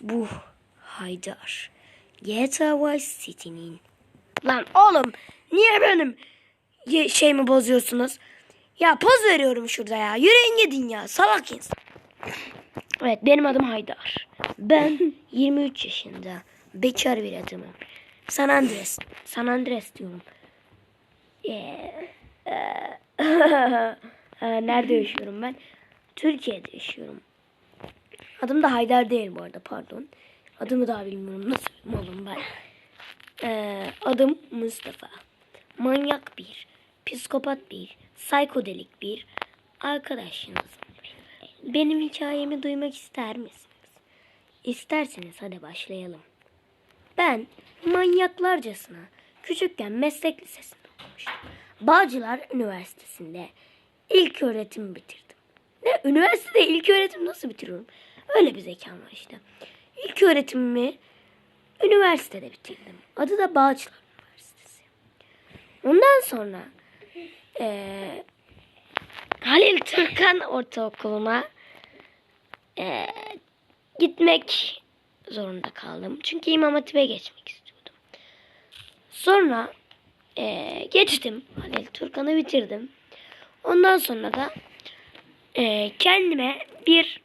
Bu Haydar. GTA Vice City'nin. Lan oğlum niye benim ye- şeyimi bozuyorsunuz? Ya poz veriyorum şurada ya. Yürüyün gidin ya salak insan. Evet benim adım Haydar. Ben 23 yaşında. Bekar bir adamım. San Andres. San Andres diyorum. Ee, Nerede yaşıyorum ben? Türkiye'de yaşıyorum. Adım da Haydar değil bu arada pardon. Adımı daha bilmiyorum nasıl malım ben. Ee, adım Mustafa. Manyak bir, psikopat bir, psikodelik bir arkadaşınız. Benim hikayemi duymak ister misiniz? İsterseniz hadi başlayalım. Ben manyaklarcasına küçükken meslek lisesinde okumuştum. Bağcılar Üniversitesi'nde ilk öğretim bitirdim. Ne? Üniversitede ilk öğretim nasıl bitiriyorum? Öyle bir zekam var işte. İlk öğretimimi üniversitede bitirdim. Adı da Bağcılar Üniversitesi. Ondan sonra eee Halil Türkan Ortaokulu'na eee, gitmek zorunda kaldım. Çünkü İmam Hatip'e geçmek istiyordum. Sonra eee, geçtim. Halil Türkan'ı bitirdim. Ondan sonra da eee, kendime bir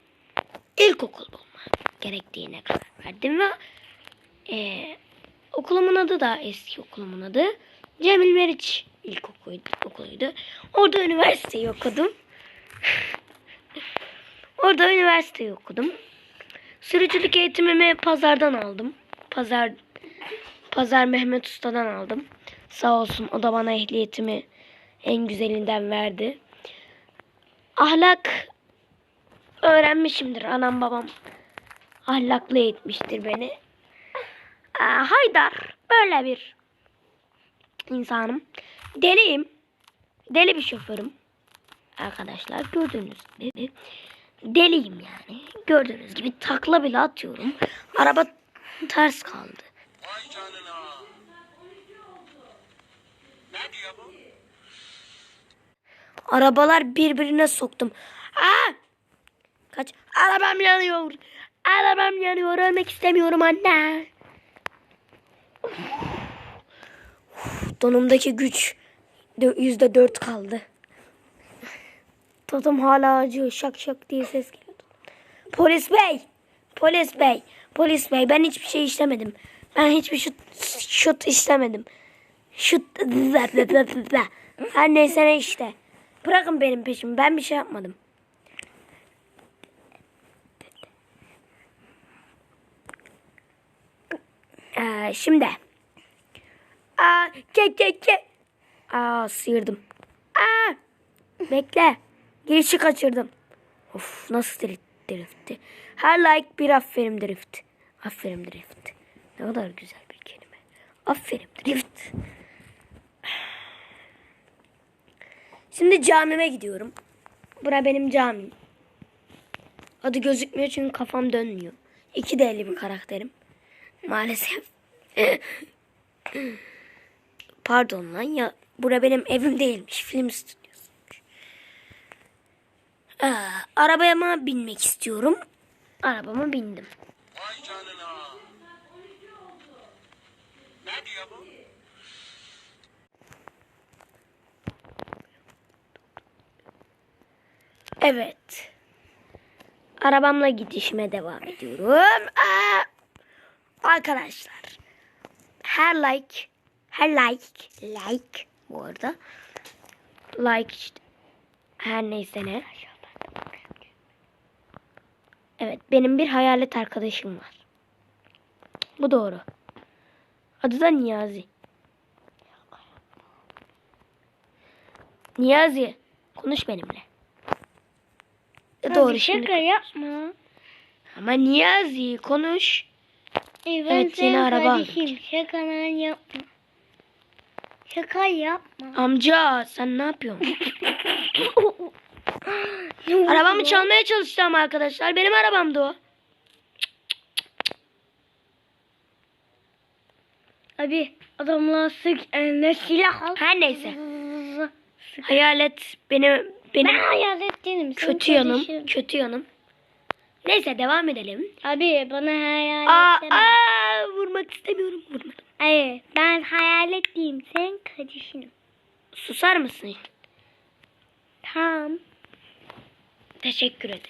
ilkokul bulma gerektiğine karar verdim ve eee, okulumun adı da eski okulumun adı Cemil Meriç İlkokuluydu. Okuluydu. Orada üniversiteyi okudum. Orada üniversiteyi okudum. Sürücülük eğitimimi pazardan aldım. Pazar Pazar Mehmet Usta'dan aldım. Sağ olsun o da bana ehliyetimi en güzelinden verdi. Ahlak öğrenmişimdir. Anam babam ahlaklı eğitmiştir beni. Aa, Haydar böyle bir insanım. Deliyim. Deli bir şoförüm. Arkadaşlar gördüğünüz gibi deliyim yani. Gördüğünüz gibi takla bile atıyorum. Araba ters kaldı. Vay canına. Ne diyor bu? Arabalar birbirine soktum. Aa! Kaç. Arabam yanıyor. Arabam yanıyor. Ölmek istemiyorum anne. Donumdaki güç yüzde dört kaldı. Tadım hala acıyor. Şak şak diye ses geliyor. Polis bey. Polis bey. Polis bey. Ben hiçbir şey işlemedim. Ben hiçbir şut, şut işlemedim. Şut. Her neyse ne işte. Bırakın benim peşimi. Ben bir şey yapmadım. Ee, şimdi. Aa, ke ke ke. Aa, sıyırdım. Aa, bekle. Girişi kaçırdım. Of nasıl drift, driftti. Her like bir aferin drift. Aferin drift. Ne kadar güzel bir kelime. Aferin drift. Şimdi camime gidiyorum. Bura benim camim. Adı gözükmüyor çünkü kafam dönmüyor. İki değerli bir karakterim. Maalesef. Pardon lan ya. Bura benim evim değilmiş. Film stüdyosuymuş. Aa, arabama binmek istiyorum. Arabama bindim. Vay canına. Ne diyor bu? Evet. Arabamla gidişime devam ediyorum. Aa, arkadaşlar. Her like, her like, like bu arada. Like işte. Her neyse ne. Evet benim bir hayalet arkadaşım var. Bu doğru. Adı da Niyazi. Niyazi konuş benimle. E, doğru Abi şimdi. şaka yapma. Ama Niyazi konuş. Evet, senin yeni araba kardeşim. Şakalar yapma. Şaka yapma. Amca sen ne yapıyorsun? Arabamı ya? çalmaya çalışacağım arkadaşlar. Benim arabamdı o. Abi adamla sık eline silah al. Her neyse. Hayalet benim benim Ben hayalet değilim. kötü yanım, kötü yanım. Neyse devam edelim. Abi bana hayalet Aa, deme. aa, vurmak istemiyorum. Vurmadım. Hayır ben hayalet değilim. Sen kardeşinim. Susar mısın? Tamam. Teşekkür ederim.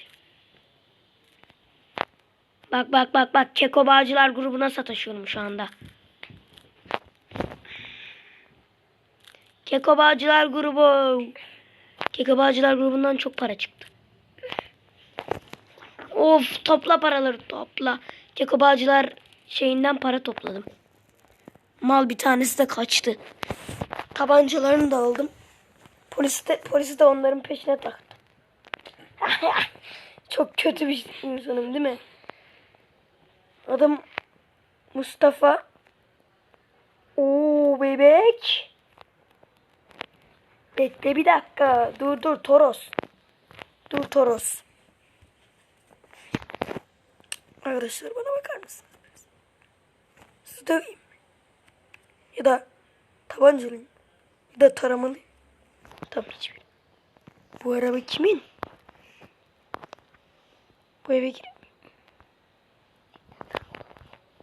Bak bak bak bak Keko Bağcılar grubuna sataşıyorum şu anda. Keko Bağcılar grubu. Keko Bağcılar grubundan çok para çıktı. Of topla paraları topla. Bağcılar şeyinden para topladım. Mal bir tanesi de kaçtı. Tabancalarını da aldım. Polis de, polisi de onların peşine taktı. Çok kötü bir insanım değil mi? Adım Mustafa. Oo bebek. Bekle bir dakika. Dur dur Toros. Dur Toros. Arkadaşlar bana bakar mısınız? Sizi döveyim mi? Ya da tabancalıyım. Ya da taramalıyım. Tam hiçbir. Bu araba kimin? Bu eve gireyim.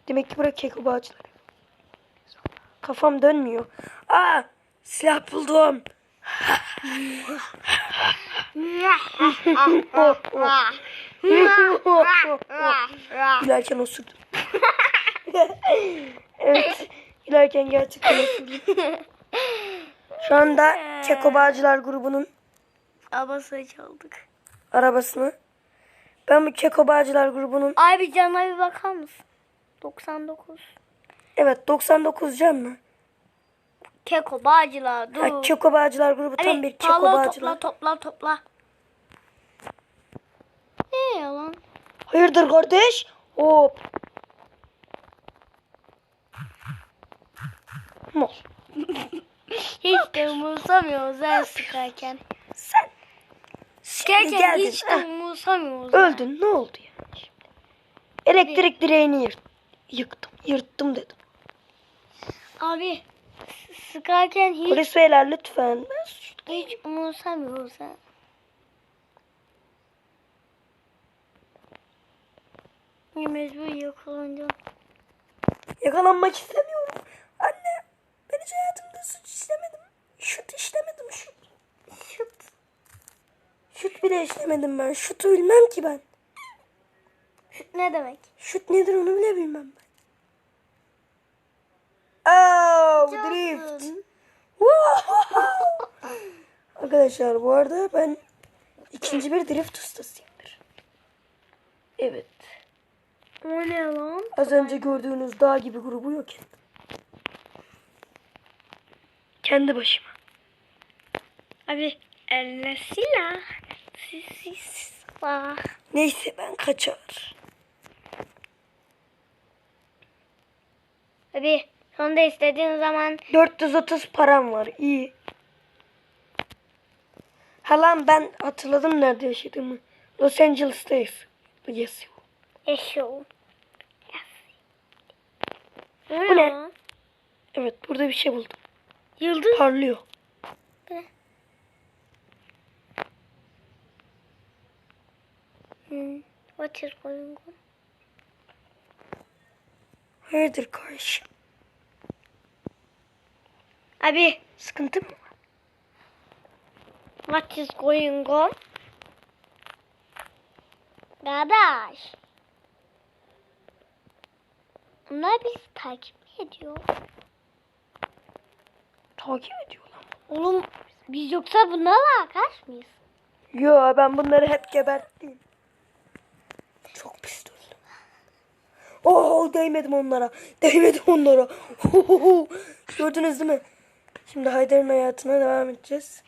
Demek ki bırak keko bağcıları. Kafam dönmüyor. Aa! Silah buldum. Gülerken osurdum. evet. Gülerken gerçekten osurdum. Şu anda Keko Bağcılar grubunun Abası çaldık. arabasını ben bu Keko Bağcılar grubunun Abi cana bir bakar mısın? 99. evet 99 can mı? Keko bağcılar dur. Ha, Keko Bağcılar grubu tam bir Keko Bağcılar. topla topla topla. Ne yalan? Hayırdır kardeş? Hop. Mal. Hiç de umursamıyoruz ha sıkarken. Sen Sıkarken hiç de umursamıyoruz. öldün ne oldu yani şimdi? Elektrik direğini yırt, yıktım. Yırttım dedim. Abi sıkarken hiç, Polis beyler lütfen. Hiç umursamıyoruz ha. Ya Mecbur yakalanacağım. Yakalanmak istemiyorum. Anne ben hiç hayatımda suç işlemedim. Şut işlemedim şut. Şut. Şut bile işlemedim ben. Şutu bilmem ki ben. Ne demek? Şut nedir onu bile bilmem ben. Oh, drift. Arkadaşlar bu arada ben ikinci bir drift ustasıyımdır. Evet. O ne lan? Az önce gördüğünüz dağ gibi grubu yok ettim. Kendi başıma. Abi eline silah. Silah. Neyse ben kaçar. Abi sonunda istediğin zaman 430 param var. iyi. Ha lan ben hatırladım nerede yaşadığımı. Los Angeles'tayız. Yazıyor. Eşo. Bu ne? lan? Evet burada bir şey buldum. Yıldız. Parlıyor. Hmm. What is going on? Hayırdır karşı? Abi Sıkıntı mı what is going on? Kardeş. Onlar bizi takip mi ediyor? Takip ediyor lan. Oğlum biz yoksa bunlarla arkadaş mıyız? Yo ben bunları hep geberttim. Çok pis öldüm. Oo değmedim onlara. Değmedim onlara. Gördünüz değil mi? Şimdi Haydar'ın hayatına devam edeceğiz.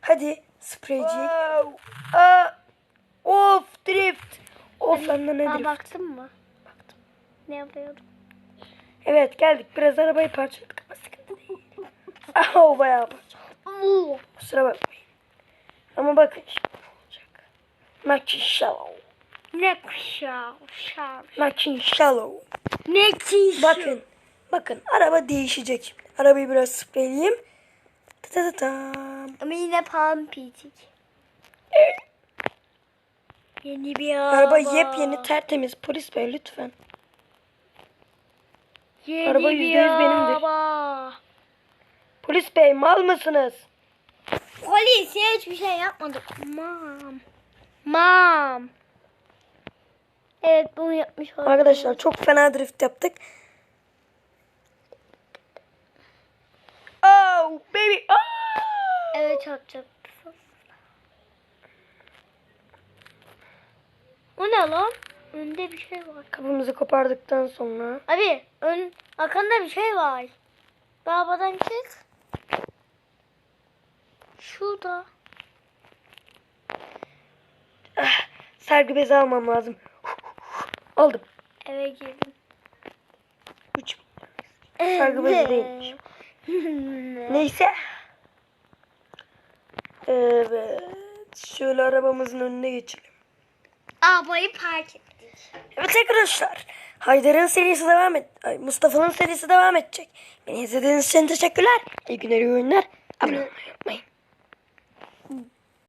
Hadi spreyciye. Aa, of drift. Of lan ne drift. baktın mı? Baktım. Ne yapıyordum? Evet geldik. Biraz arabayı parçaladık ama sıkıntı değil. Oh bayağı parçaladık. Kusura bakmayın. Ama bakın şimdi ne olacak. Makin shallow. Makin shallow. Bakın. Bakın araba değişecek şimdi. Arabayı biraz spreyleyeyim. Ta ta ta tam. Ama yine pampicik. Yeni bir araba. Araba yepyeni tertemiz. Polis bey lütfen. Yeni Araba yüzde yüz benimdir. araba. Polis bey mal mısınız? Polis ya hiçbir şey yapmadık. Mam. Mam. Evet bunu yapmış olduk. Arkadaşlar çok fena drift yaptık. Oh baby. Oh! Evet yapacak. O ne lan? Önde bir şey var. Kapımızı kopardıktan sonra Abi ön arkanda bir şey var. Babadan çık. Şurada. sergi bezi almam lazım. Aldım. Eve girdim. 3 Sargı bezi değilmiş. Neyse. Evet. Şöyle arabamızın önüne geçelim. Arabayı park ettik. Evet arkadaşlar. Haydar'ın serisi devam et. Mustafa'nın serisi devam edecek. Beni izlediğiniz için teşekkürler. İyi günler, iyi oyunlar. Abone olun.